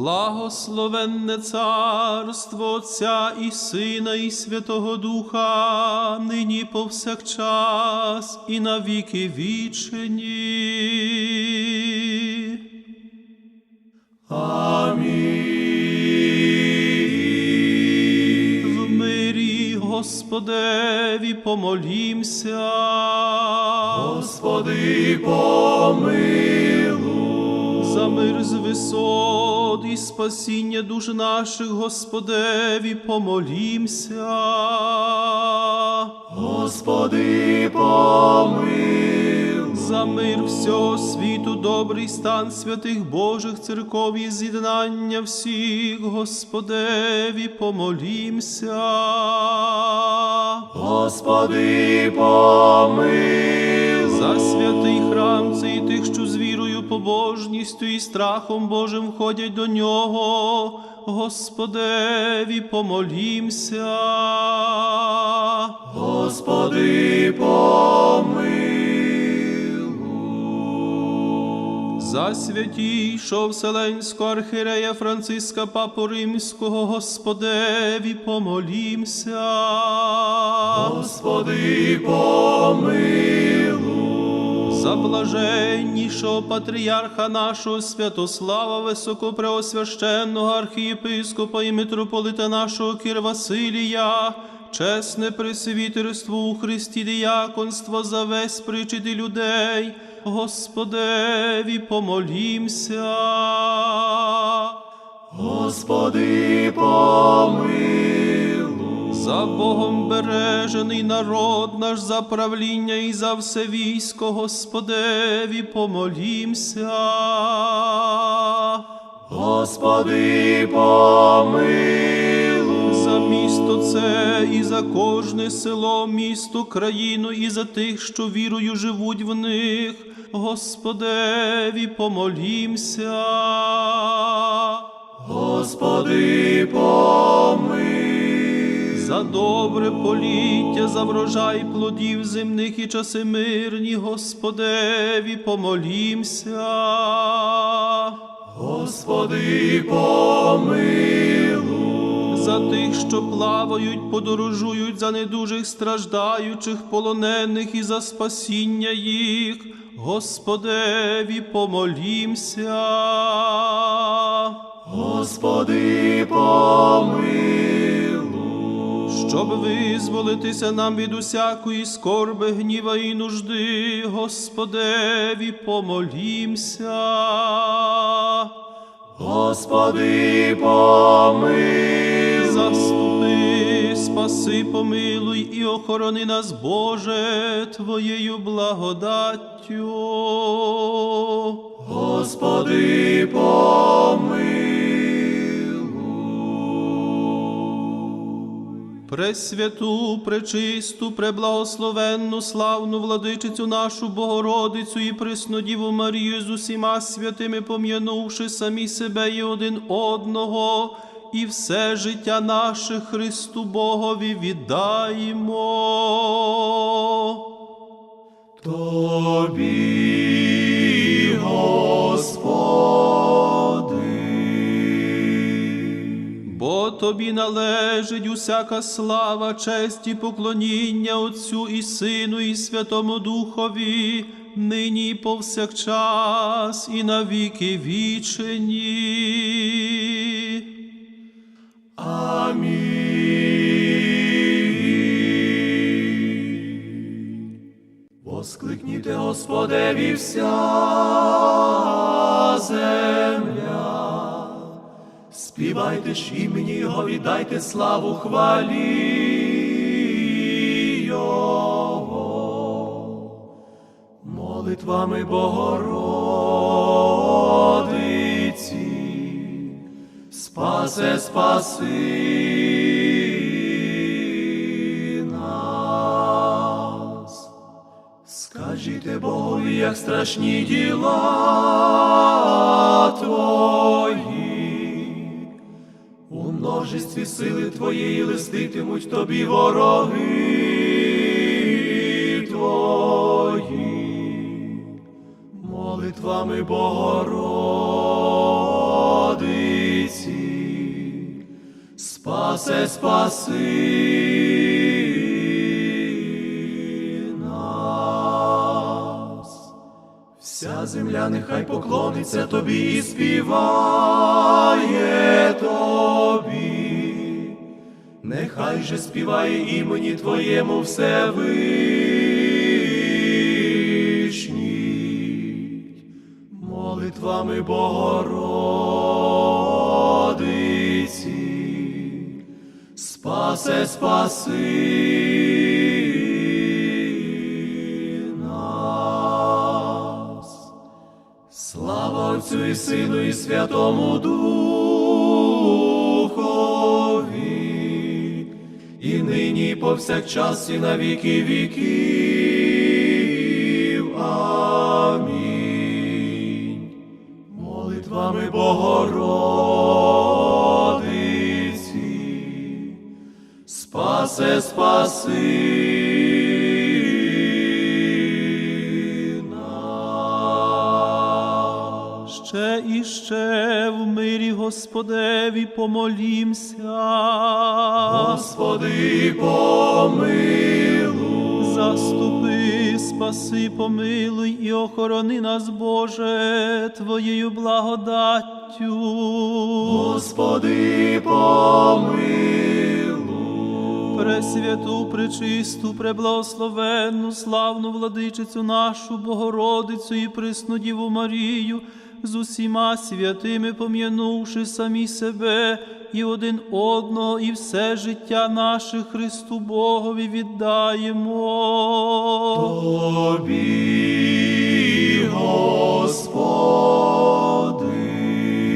Благословенне царство Отця і Сина, і Святого Духа, нині повсякчас і на віки вічені. Амінь. В мирі Господеві помолімся. Господи, помилуй. За мир з висот і спасіння душ наших, Господеві, помолімся. Господи, помилуй. За мир всього світу, добрий стан святих Божих церков і з'єднання всіх, Господеві, помолімся. Господи, помилуй. За святий храм цей тих, що побожністю і страхом Божим входять до нього, Господеві, помолімся. Господи, помилуй. За святійшого Вселенського архиерея Франциска Папу Римського, Господеві, помолімся. Господи, помилуй. За блаженнішого патріарха нашого Святослава, високопреосвященного архієпископа і митрополита нашого Кир Василія, чесне пресвітерство у Христі діяконство за весь причити людей, Господеві помолімся. Господи, помилуй. За Богом бережений народ наш за правління і за все військо, Господеві помолімся. Господи, помилуй. За місто це і за кожне село, місто, країну, і за тих, що вірою живуть в них, Господеві помолімся. Господи, помилуй. За добре поліття, за врожай плодів земних і часи мирні, Господеві помолімся. Господи, помилуй. За тих, що плавають, подорожують, за недужих страждаючих, полонених і за спасіння їх, Господеві помолімся. Господи, помилуй. Щоб визволитися нам від усякої скорби, гніва і нужди, Господеві помолімся. Господи, помилуй. Заступи, спаси, помилуй і охорони нас, Боже, Твоєю благодаттю. Господи, помилуй. Пресвяту, пречисту, преблагословенну, славну владичицю нашу Богородицю і Преснодіву Марію з усіма святими, пом'янувши самі себе і один одного, і все життя наше Христу Богові віддаємо. Тобі, Господи. Тобі належить усяка слава, честь і поклоніння Отцю і Сину, і Святому Духові, нині і повсякчас, і на віки вічені. Амінь. Воскликніте Господеві вся земля. Співайте ж імені Його, віддайте славу хвалі Його. Молитвами Богородиці, спасе, спаси. Скажіть Богові, як страшні діла Твої, у множестві сили Твоєї листитимуть Тобі вороги Твої, молитвами. Богородиці, спасе, спаси нас. Вся земля нехай поклониться тобі і співає тобі, нехай же співає імені Твоєму Всевишній, молитвами Богородиці, спасе, спаси нас. Слава Отцю і Сину і Святому Духові, повсякчас, і на віки віків. Амінь. Молитвами Богородиці, спасе, спаси мирі Господеві помолімся. Господи, помилуй. Заступи, спаси, помилуй і охорони нас, Боже, Твоєю благодаттю. Господи, помилуй. Пресвяту, пречисту, преблагословенну, славну владичицю нашу, Богородицю і присну Діву Марію, з усіма святими пом'янувши самі себе і один одного, і все життя наше Христу Богові віддаємо. Тобі, Господи.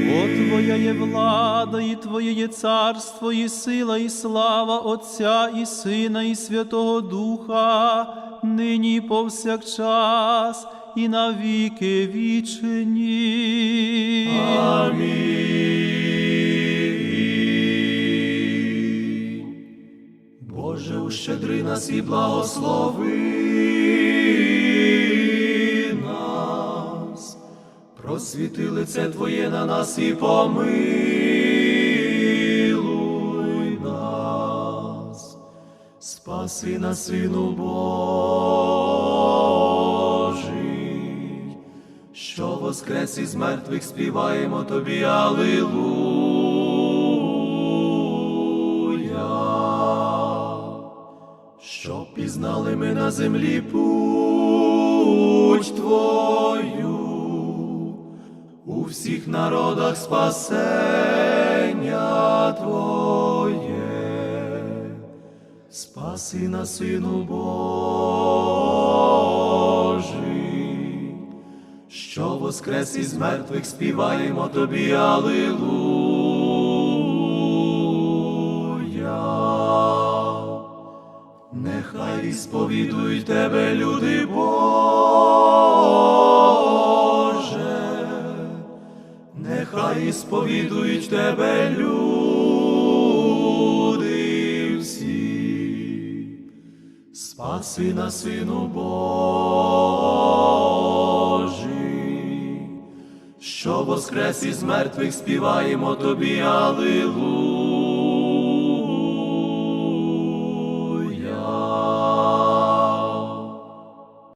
Бо Твоя є влада, і Твоє є царство, і сила, і слава Отця, і Сина, і Святого Духа, нині і повсякчас, і на віки вічені. Амінь. Боже, ущедри нас і благослови нас, просвіти лице Твоє на нас і помилуй нас, спаси нас, Сину Божий, воскрес із мертвих співаємо Тобі, Алілуя. Щоб пізнали ми на землі путь Твою, у всіх народах спасення Твоє, спаси на Сину Божий, що воскрес із мертвих співаємо Тобі, Алілуя. Нехай сповідують тебе, люди Боже, нехай сповідують тебе, люди всі, спаси на Сину Божий, воскрес із мертвих співаємо тобі, Алілуя.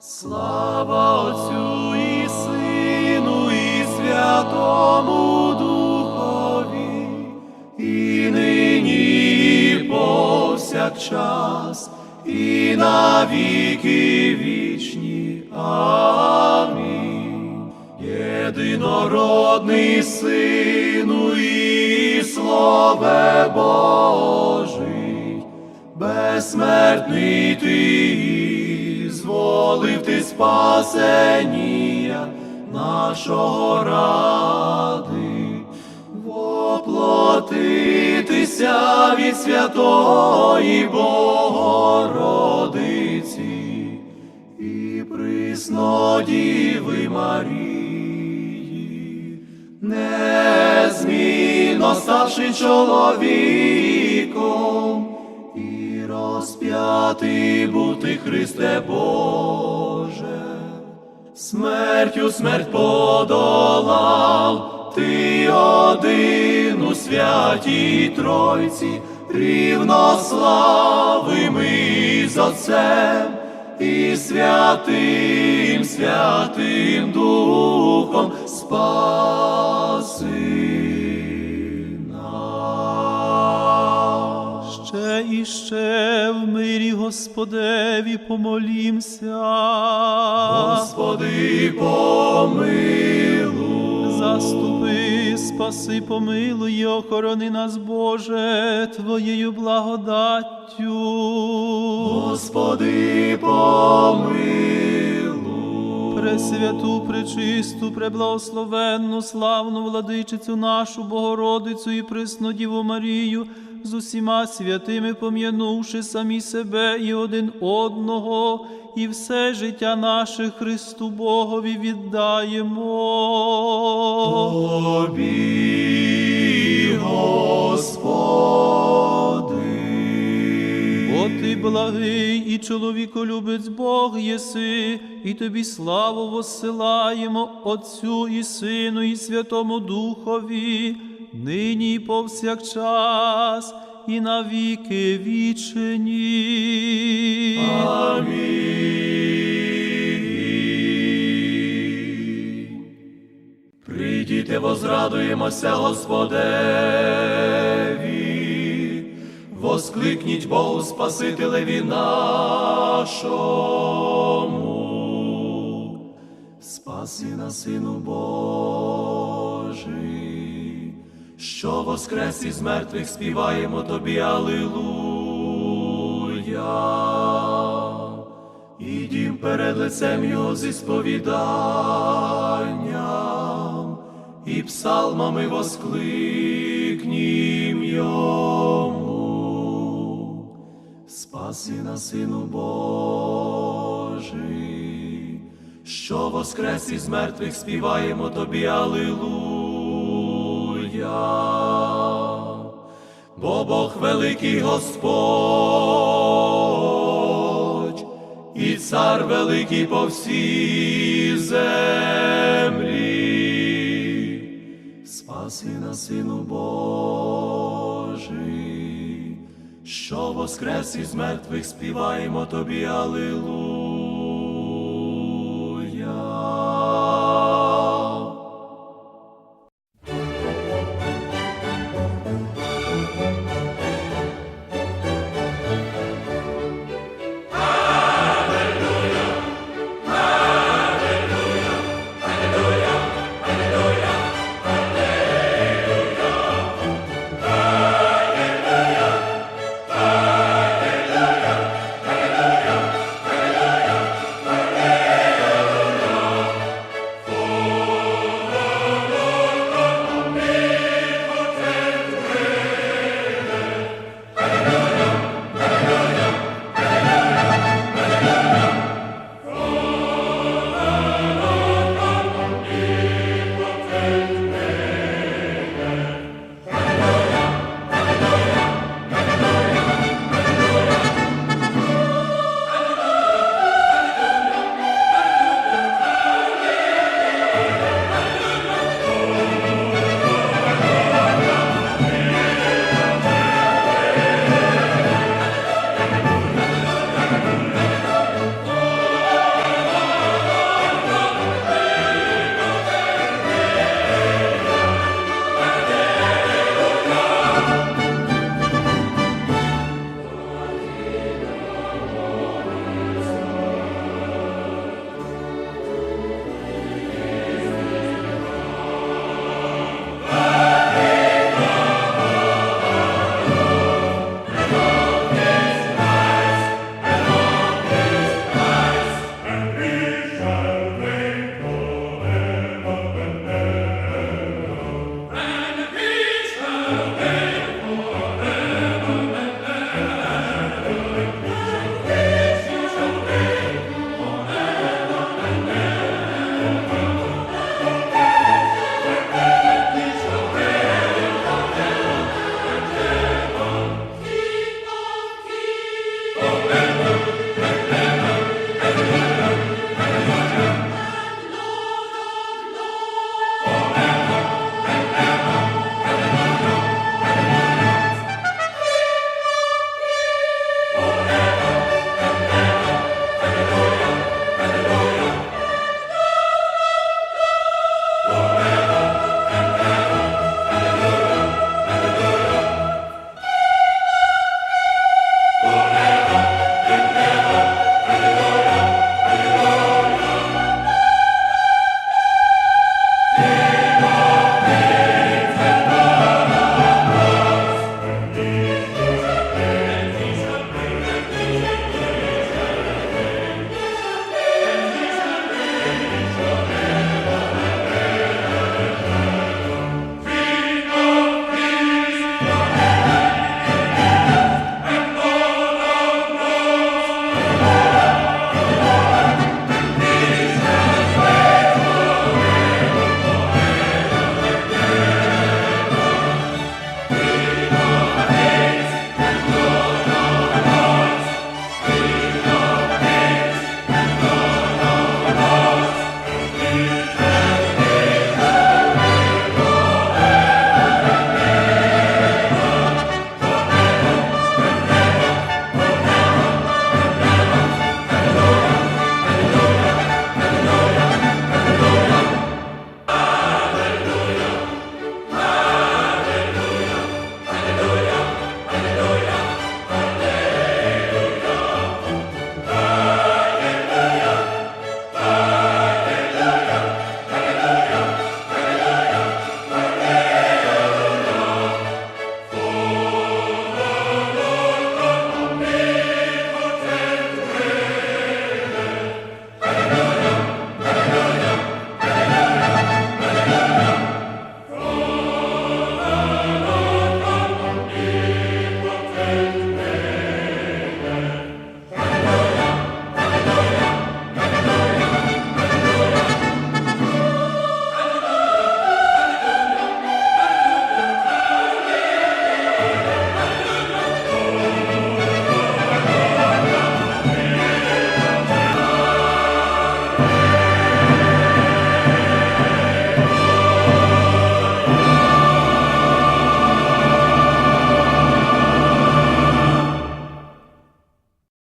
Слава Отцю і Сину, і Святому Духові, і нині, і повсякчас, і на віки вічні. Амінь. Єдинородний Сину і Слове Божий, безсмертний ти, зволив ти спасення нашого ради, воплотитися від святої Богородиці і приснодіви Марії, незмінно ставши чоловіком, і розп'ятий бути Христе Боже, смертю смерть подолав, ти один у святій Тройці, рівнославимий з Отцем і святим, святим Духом спаси нас. Ще і ще в мирі Господеві помолімся. Господи, помилуй. Заступи, спаси, помилуй, і охорони нас, Боже, Твоєю благодаттю. Господи, помилуй. Пресвяту, пречисту, преблагословенну, славну владичицю нашу Богородицю і присну Діву Марію, з усіма святими пом'янувши самі себе і один одного, і все життя наше Христу Богові віддаємо. Тобі, Господи. Ти благий і чоловіколюбець Бог єси, і тобі славу воссилаємо Отцю і Сину, і Святому Духові, нині і повсякчас, і на віки вічені. Амінь. Прийдіте, возрадуємося Господеві, воскликніть Богу Спасителеві нашому, спаси на Сину Божий, що воскрес із мертвих співаємо тобі, Алилуя. Ідім перед лицем Його зі сповіданням і псалмами воскликнім Йому. Спаси на Сину Божий, що воскрес із мертвих співаємо тобі, Алилуя. Бо Бог великий Господь, і цар великий по всій землі. Спаси на Сину Божий, що воскрес із мертвих співаємо тобі, Алилуя.